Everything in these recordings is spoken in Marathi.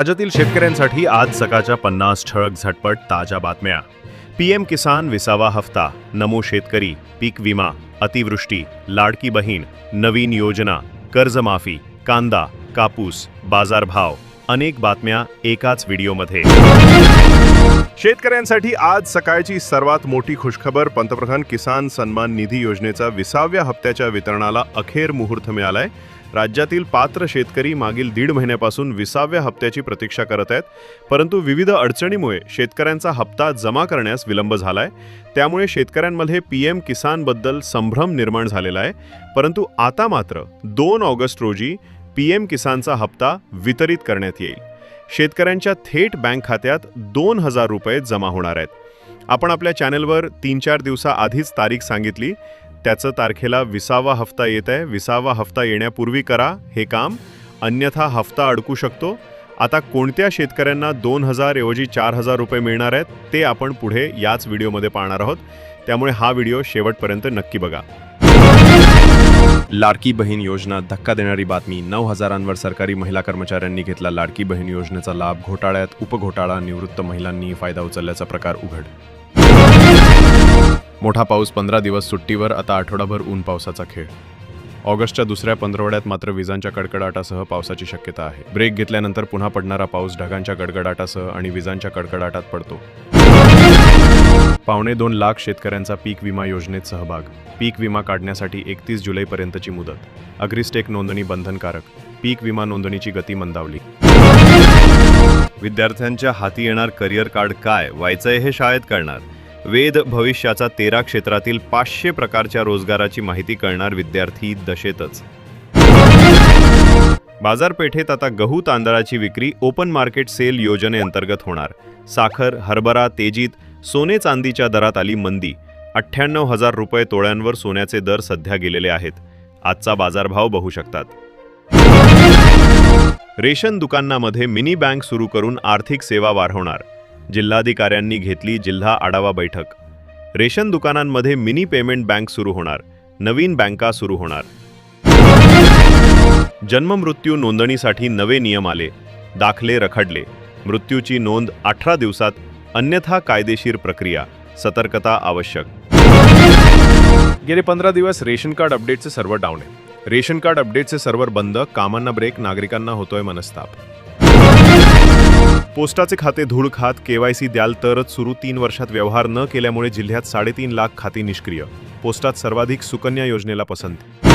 राज्यातील शेतकऱ्यांसाठी आज सकाळच्या पन्नास ठळक झटपट ताज्या बातम्या. पीएम किसान विसावा हफ्ता नमो शेतकरी पीक विमा अतिवृष्टी लाडकी बहीण नवीन योजना कर्जमाफी कांदा कापूस बाजारभाव अनेक बातम्या एकाच व्हिडिओमध्ये. शेतकऱ्यांसाठी आज सकाळची सर्वात मोठी खुशखबर पंतप्रधान किसान सन्मान निधी योजनेचा विसाव्या हप्त्याच्या वितरणाला अखेर मुहूर्त मिळालाय. राज्यातील पात्र शेतकरी मागील दीड महिन्यापासून विसाव्या हप्त्याची प्रतीक्षा करत आहेत परंतु विविध अडचणीमुळे शेतकऱ्यांचा हप्ता जमा करण्यास विलंब झालाय. त्यामुळे शेतकऱ्यांमध्ये पी एम किसानबद्दल संभ्रम निर्माण झालेला आहे. परंतु आता मात्र दोन ऑगस्ट रोजी पी एम किसानचा हप्ता वितरित करण्यात येईल. शेतकऱ्यांच्या थेट बँक खात्यात दोन हजार रुपये जमा होणार आहेत. आपण आपल्या चॅनलवर तीन चार दिवसाआधीच तारीख सांगितली. त्याचं तारखेला विसावा हफ्ता येत आहे. विसावा हफ्ता येण्यापूर्वी करा. हे काम अन्यथा हफ्ता अडकू शकतो. आता कोणत्या शेतकऱ्यांना दोन हजार ऐवजी चार हजार रुपये मिळणार आहेत ते आपण पुढे याच व्हिडिओमध्ये पाहणार आहोत. त्यामुळे हा व्हिडिओ शेवटपर्यंत नक्की बघा. लाडकी बहीण योजना धक्का देणारी बातमी. नऊ हजारांवर सरकारी महिला कर्मचाऱ्यांनी घेतला लाडकी बहीण योजनेचा लाभ. घोटाळ्यात उपघोटाळा निवृत्त महिलांनी फायदा उचलल्याचा प्रकार उघड मोठा पाऊस पंधरा दिवस सुट्टीवर आता आठवडाभर ऊन पावसाचा खेळ. ऑगस्टच्या दुसऱ्या पंधरवड्यात मात्र विजांच्या कडकडाटासह पावसाची शक्यता आहे. ब्रेक घेतल्यानंतर पुन्हा पडणारा पाऊस ढगांच्या गडगडाटासह आणि विजांच्या कडकडाटात पडतो. पावणे दोन लाख शेतकऱ्यांचा पीक विमा योजनेत सहभाग. पीक विमा काढण्यासाठी एकतीस जुलैपर्यंतची मुदत. अग्रिस्टेक नोंदणी बंधनकारक. पीक विमा नोंदणीची गती मंदावली. विद्यार्थ्यांच्या हाती येणार करिअर कार्ड काय? व्हायचंय हे शाळेत करणार वेद भविष्याचा तेरा क्षेत्रातील पाचशे प्रकारच्या रोजगाराची माहिती कळणार विद्यार्थी दशेतच. बाजारपेठेत आता गहू तांदळाची विक्री ओपन मार्केट सेल योजनेअंतर्गत होणार. साखर हरभरा तेजीत सोने चांदीच्या दरात आली मंदी. अठ्ठ्याण्णव हजार रुपये तोळ्यांवर सोन्याचे दर सध्या गेलेले आहेत. आजचा बाजारभाव बघू शकतात. रेशन दुकानामध्ये मिनी बँक सुरू करून आर्थिक सेवा वाढवणार. जिल्हाधिकाऱ्यांनी घेतली जिल्हा आढावा बैठक. रेशन दुकानांमध्ये मिनी पेमेंट बँक सुरू होणार. नवीन बँका सुरू होणार. जन्ममृत्यू नोंदणीसाठी नवे नियम आले. दाखले रखडले. मृत्यूची नोंद अठरा दिवसात अन्यथा कायदेशीर प्रक्रिया. सतर्कता आवश्यक. गेले पंधरा दिवस रेशन कार्ड अपडेटचे सर्व्हर डाऊन आहे रेशन कार्ड अपडेटचे सर्व्हर बंद कामांना ब्रेक नागरिकांना होतोय मनस्ताप. पोस्टाचे खाते धूळ खात केवायसी द्याल तरच सुरू तीन वर्षात व्यवहार न केल्यामुळे जिल्ह्यात साडेतीन लाख खाती निष्क्रिय. पोस्टात सर्वाधिक सुकन्या योजनेला पसंती.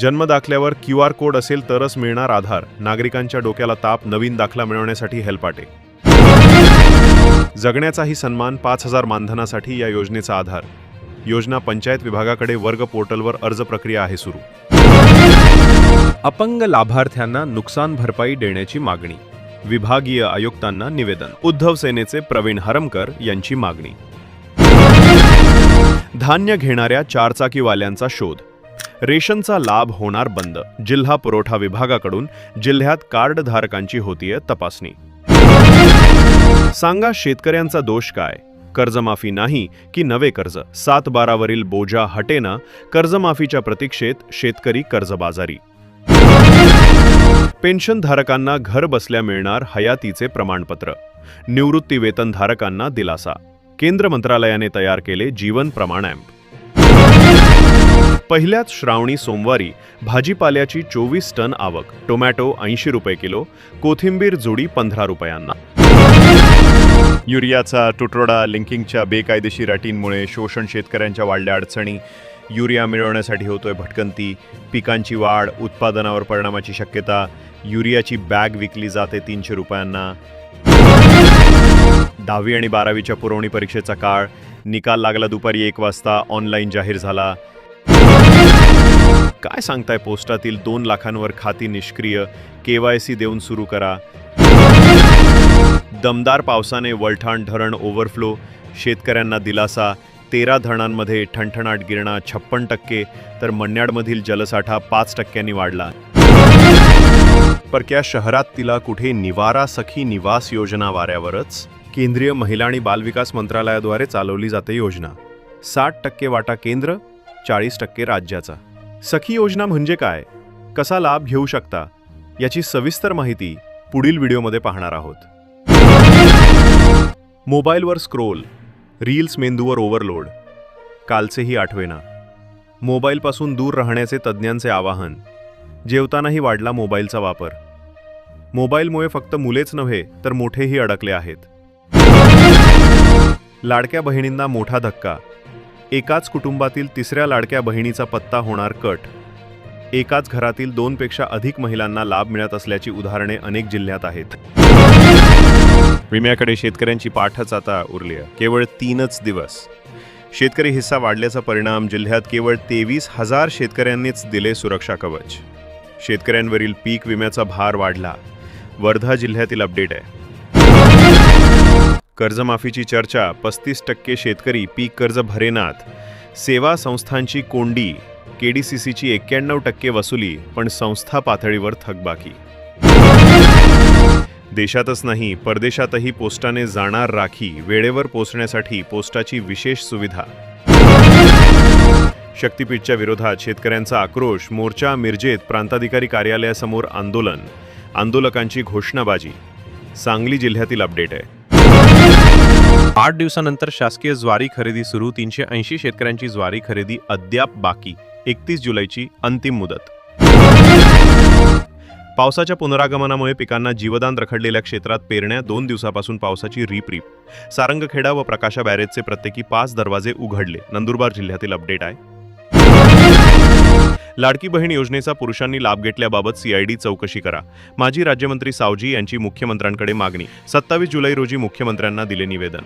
जन्म दाखल्यावर क्यू आर कोड असेल तरच मिळणार आधार. नागरिकांच्या डोक्याला ताप नवीन दाखला मिळवण्यासाठी हेल्पाटे. जगण्याचाही सन्मान पाच हजार मानधनासाठी या योजनेचा आधार. योजना पंचायत विभागाकडे वर्ग पोर्टलवर अर्ज प्रक्रिया आहे सुरू. अपंग लाभार्थ्यांना नुकसान भरपाई देण्याची मागणी. विभागीय आयुक्तांना निवेदन. उद्धव सेनेचे प्रवीण हरमकर यांची मागणी. धान्य घेणाऱ्या चारचाकीवाल्यांचा शोध. रेशनचा लाभ होणार बंद. जिल्हा पुरवठा विभागाकडून जिल्ह्यात कार्डधारकांची होतीये तपासणी. सांगा शेतकऱ्यांचा दोष काय? कर्जमाफी नाही की नवे कर्ज? सात बारावरील बोजा हटेना कर्जमाफीच्या प्रतीक्षेत शेतकरी कर्जबाजारी. पेन्शनधारकांना घर बसल्या मिळणार हयातीचे प्रमाणपत्र. निवृत्ती वेतनधारकांना दिलासा. केंद्र मंत्रालयाने तयार केले जीवन प्रमाण ॲम्प. पहिल्याच श्रावणी सोमवारी भाजीपाल्याची चोवीस टन आवक. टोमॅटो ऐंशी रुपये किलो कोथिंबीर जोडी पंधरा रुपयांना. युरियाचा तुटवडा लिंकिंगच्या बेकायदेशीर अटींमुळे शोषण शेतकऱ्यांच्या वाढल्या अडचणी युरिया मिळवण्यासाठी होतोय भटकंती. पिकांची वाढ उत्पादनावर परिणामाची शक्यता. युरियाची बॅग विकली जाते तीनशे रुपयांना. दहावी आणि बारावीच्या पुरवणी परीक्षेचा काळ. निकाल लागला दुपारी एक वाजता ऑनलाईन जाहीर झाला. काय सांगताय पोस्टातील दोन लाखांवर खाती निष्क्रिय. केवायसी देऊन सुरू करा. दमदार पावसाने वलठाण धरण ओव्हरफ्लो. शेतकऱ्यांना दिलासा. तेरा धरणांमध्ये ठणठणाट गिरणा छप्पन टक्के तर मन्याडमधील जलसाठा पाच टक्क्यांनी वाढला. परक्या शहरात तिला कुठे निवारा सखी निवास योजना वाऱ्यावरच केंद्रीय महिला आणि बालविकास मंत्रालयाद्वारे चालवली जाते योजना. साठ टक्के वाटा केंद्र चाळीस टक्के राज्याचा. सखी योजना म्हणजे काय? कसा लाभ घेऊ शकता? याची सविस्तर माहिती पुढील व्हिडिओमध्ये पाहणार आहोत. मोबाईलवर स्क्रोल रील्स मेंदूवर ओव्हरलोड. कालचेही आठवेना. मोबाईलपासून दूर राहण्याचे तज्ज्ञांचे आवाहन. जेवतानाही वाढला मोबाईलचा वापर. मोबाईलमुळे फक्त मुलेच नव्हे तर मोठेही अडकले आहेत. लाडक्या बहिणींना मोठा धक्का. एकाच कुटुंबातील तिसऱ्या लाडक्या बहिणीचा पत्ता होणार कट. एकाच घरातील दोनपेक्षा अधिक महिलांना लाभ मिळत असल्याची उदाहरणे अनेक जिल्ह्यात आहेत. विम्याकडे शेतकऱ्यांची पाठच आता उरली आहे. केवळ तीनच दिवस. शेतकरी हिस्सा वाढल्याचा परिणाम जिल्ह्यात केवळ तेवीस हजार शेतकऱ्यांनीच दिले सुरक्षा कवच. शेतकऱ्यांवरील पीक विम्याचा भार वाढला. वर्धा जिल्ह्यातील अपडेट आहे. कर्जमाफीची चर्चा पस्तीस टक्के शेतकरी पीक कर्ज भरेनात सेवा संस्थांची कोंडी केडीसीसीची एक्क्याण्णव टक्के वसुली पण संस्था पातळीवर थकबाकी. देशातच नाही परदेशातही पोस्टाने जाणार राखी वेळेवर पोचण्यासाठी पोस्टाची विशेष सुविधा. शक्तीपीठच्या विरोधात शेतकऱ्यांचा आक्रोश मोर्चा मिरजेत प्रांताधिकारी कार्यालयासमोर आंदोलन आंदोलकांची घोषणाबाजी. सांगली जिल्ह्यातील अपडेट आहे. आठ दिवसानंतर शासकीय ज्वारी खरेदी सुरू तीनशे ऐंशी शेतकऱ्यांची ज्वारी खरेदी अद्याप बाकी एकतीस जुलैची अंतिम मुदत. पावसाच्या पुनरागमनामुळे पिकांना जीवदान रखडलेल्या क्षेत्रात पेरण्या दोन दिवसापासून पावसाची रिपरीप. सारंगखेडा व प्रकाशा बॅरेजचे प्रत्येकी पाच दरवाजे उघडले. नंदुरबार जिल्ह्यातील अपडेट आहे. लाडकी बहीण योजनेचा पुरुषांनी लाभ घेतल्याबाबत सीआयडी चौकशी करा. माजी राज्यमंत्री सावजी यांची मुख्यमंत्र्यांकडे मागणी. सत्तावीस जुलै रोजी मुख्यमंत्र्यांना दिले निवेदन.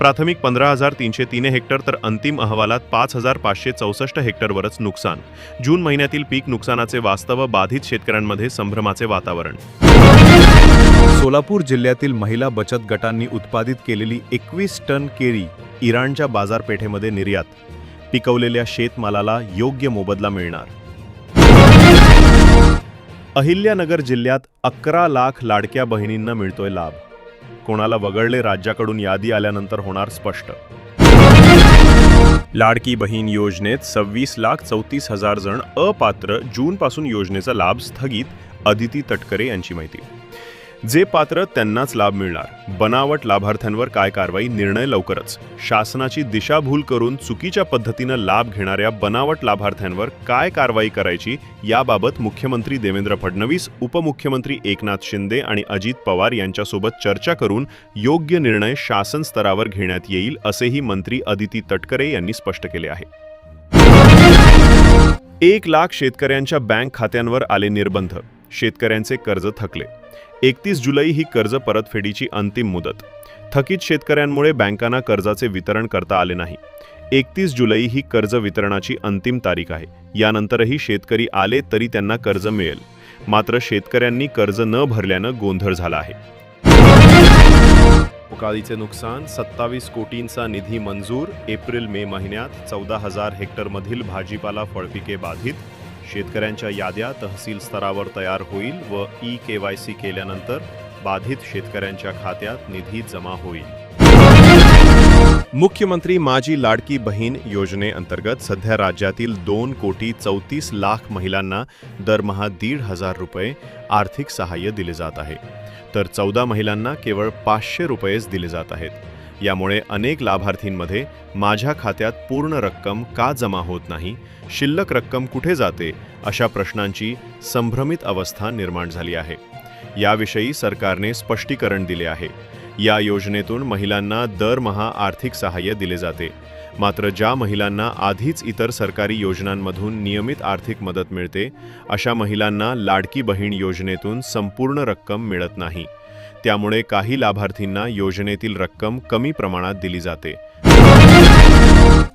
प्राथमिक पंधरा हजार तीनशे तीन हेक्टर तर अंतिम अहवालात पाच हजार पाचशे चौसष्ट हेक्टरवरच नुकसान. जून महिन्यातील पीक नुकसानाचे वास्तव बाधित शेतकऱ्यांमध्ये संभ्रमाचे वातावरण. सोलापूर जिल्ह्यातील महिला बचत गटांनी उत्पादित केलेली एकवीस टन केळी इराणच्या बाजारपेठेमध्ये निर्यात. पिकवलेल्या शेतमालाला योग्य मोबदला मिळणार. अहिल्यानगर जिल्ह्यात अकरा लाख लाडक्या बहिणींना मिळतोय लाभ. कोणाला वगळले राज्याकडून यादी आल्यानंतर होणार स्पष्ट. लाडकी बहीण योजनेत सव्वीस लाख चौतीस हजार जण अपात्र जूनपासून योजनेचा लाभ स्थगित अदिती तटकरे यांची माहिती. जे पात्र त्यांनाच लाभ मिळणार. बनावट लाभार्थ्यांवर काय कारवाई? निर्णय लवकरच. शासनाची दिशाभूल करून चुकीच्या पद्धतीनं लाभ घेणाऱ्या बनावट लाभार्थ्यांवर काय कारवाई करायची? याबाबत मुख्यमंत्री देवेंद्र फडणवीस उपमुख्यमंत्री एकनाथ शिंदे आणि अजित पवार यांच्यासोबत चर्चा करून योग्य निर्णय शासन स्तरावर घेण्यात येईल असेही मंत्री अदिती तटकरे यांनी स्पष्ट केले आहे. एक लाख शेतकऱ्यांच्या बँक खात्यांवर आले निर्बंध. शेतकऱ्यांचे कर्ज थकले. एकतीस जुलै ही कर्ज परतफेडीची अंतिम मुदत. थकीत शेतकऱ्यांमुळे बँकांना कर्जाचे वितरण करता आले नाही. एकतीस जुलै ही कर्ज वितरणाची अंतिम तारीख आहे. यानंतरही शेतकरी आले तरी त्यांना कर्ज मिळेल. मात्र शेतकऱ्यांनी कर्ज न भरल्यानं गोंधळ झाला आहे. उकाळीचे नुकसान सत्तावीस कोटींचा निधी मंजूर एप्रिल मे महिन्यात चौदा हजार हेक्टरमधील भाजीपाला फळपिके बाधित शेतकऱ्यांच्या याद्या तहसील स्तरावर तयार होईल व ई के वाय सी केल्यानंतर बाधित शेतकऱ्यांच्या खात्यात निधी जमा होईल. मुख्यमंत्री माझी लाडकी बहीण योजनेअंतर्गत सध्या राज्यातील दोन कोटी चौतीस लाख महिलांना दरमहा दीड हजार रुपये आर्थिक सहाय्य दिले जात आहे. तर चौदा महिलांना केवळ पाचशे रुपयेच दिले जात आहेत. यामुळे अनेक लाभार्थींमध्ये माझ्या खात्यात पूर्ण रक्कम का जमा होत नाही शिल्लक रक्कम कुठे जाते अशा प्रश्नांची संभ्रमित अवस्था निर्माण झाली आहे. याविषयी सरकारने स्पष्टीकरण दिले आहे. या योजनेतून महिलांना दरमहा आर्थिक सहाय्य दिले जाते. मात्र ज्या महिलांना आधीच इतर सरकारी योजनांमधून नियमित आर्थिक मदत मिळते अशा महिलांना लाडकी बहीण योजनेतून संपूर्ण रक्कम मिळत नाही. त्यामुळे काही लाभार्थींना योजनेतील रक्कम कमी प्रमाणात दिली जाते.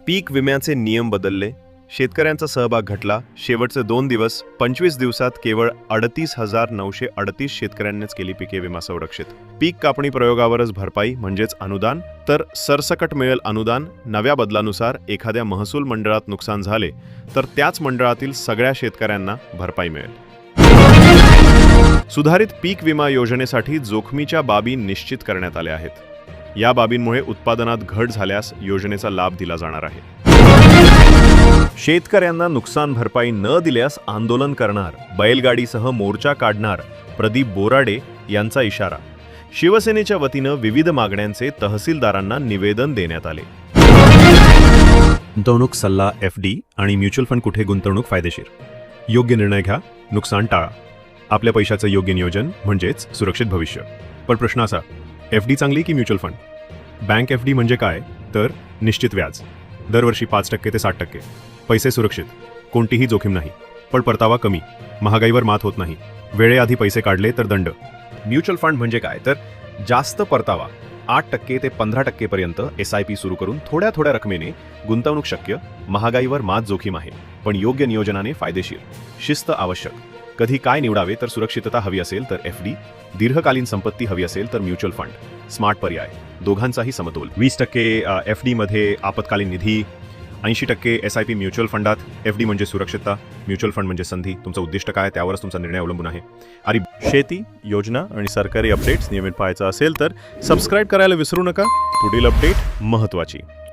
पीक विम्याचे नियम बदलले. शेतकऱ्यांचा सहभाग घटला. शेवटचे दोन दिवस पंचवीस दिवसात केवळ अडतीस हजार नऊशे अडतीस शेतकऱ्यांनीच केली पिके विमा संरक्षित. पीक कापणी प्रयोगावरच भरपाई म्हणजेच अनुदान. तर सरसकट मिळेल अनुदान. नव्या बदलानुसार एखाद्या महसूल मंडळात नुकसान झाले तर त्याच मंडळातील सगळ्या शेतकऱ्यांना भरपाई मिळेल. सुधारित पीक विमा योजनेसाठी जोखमीच्या बाबी निश्चित करण्यात आल्या आहेत. या बाबींमुळे उत्पादनात घट झाल्यास योजनेचा लाभ दिला जाणार आहे. शेतकऱ्यांना नुकसान भरपाई न दिल्यास आंदोलन करणार बैलगाडीसह मोर्चा काढणार प्रदीप बोराडे यांचा इशारा. शिवसेनेच्या वतीनं विविध मागण्यांचे तहसीलदारांना निवेदन देण्यात आले. गुंतवणूक सल्ला एफ डी आणि म्युच्युअल फंड कुठे गुंतवणूक फायदेशीर? योग्य निर्णय घ्या नुकसान टाळा. आपल्या पैशाचं योग्य नियोजन म्हणजेच सुरक्षित भविष्य. पण प्रश्न असा एफ डी चांगली की mutual fund? Bank F D म्हणजे काय? तर निश्चित व्याज. दरवर्षी पाच टक्के ते साठ टक्के. पैसे सुरक्षित. कोणतीही जोखीम नाही. पण परतावा कमी. महागाईवर मात होत नाही. वेळेआधी पैसे काढले तर दंड. म्युच्युअल फंड म्हणजे काय? तर जास्त परतावा. आठ टक्के ते पंधरा टक्केपर्यंत एस आय पी सुरू करून थोड्या थोड्या रकमेने गुंतवणूक शक्य महागाईवर मात जोखीम आहे पण योग्य नियोजनाने फायदेशीर. शिस्त आवश्यक. कधी काय निवडावे तर सुरक्षितता हवी असेल तर एफ डी दीर्घकालीन संपत्ती हवी असेल तर म्युच्युअल फंड स्मार्ट पर्याय दोघांचाही समतोल. वीस टक्के एफ डीमध्ये आपत्कालीन निधी ऐंशी टक्के एस आय पी म्युच्युअल फंडात एफ डी म्हणजे सुरक्षितता म्युच्युअल फंड म्हणजे संधी. तुमचं उद्दिष्ट काय त्यावरच तुमचा निर्णय अवलंबून आहे. आणि शेती योजना आणि सरकारी अपडेट्स नियमित पाहायचं असेल तर सबस्क्राईब करायला विसरू नका. पुढील अपडेट महत्त्वाची